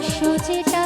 ভালোবাসো যেটা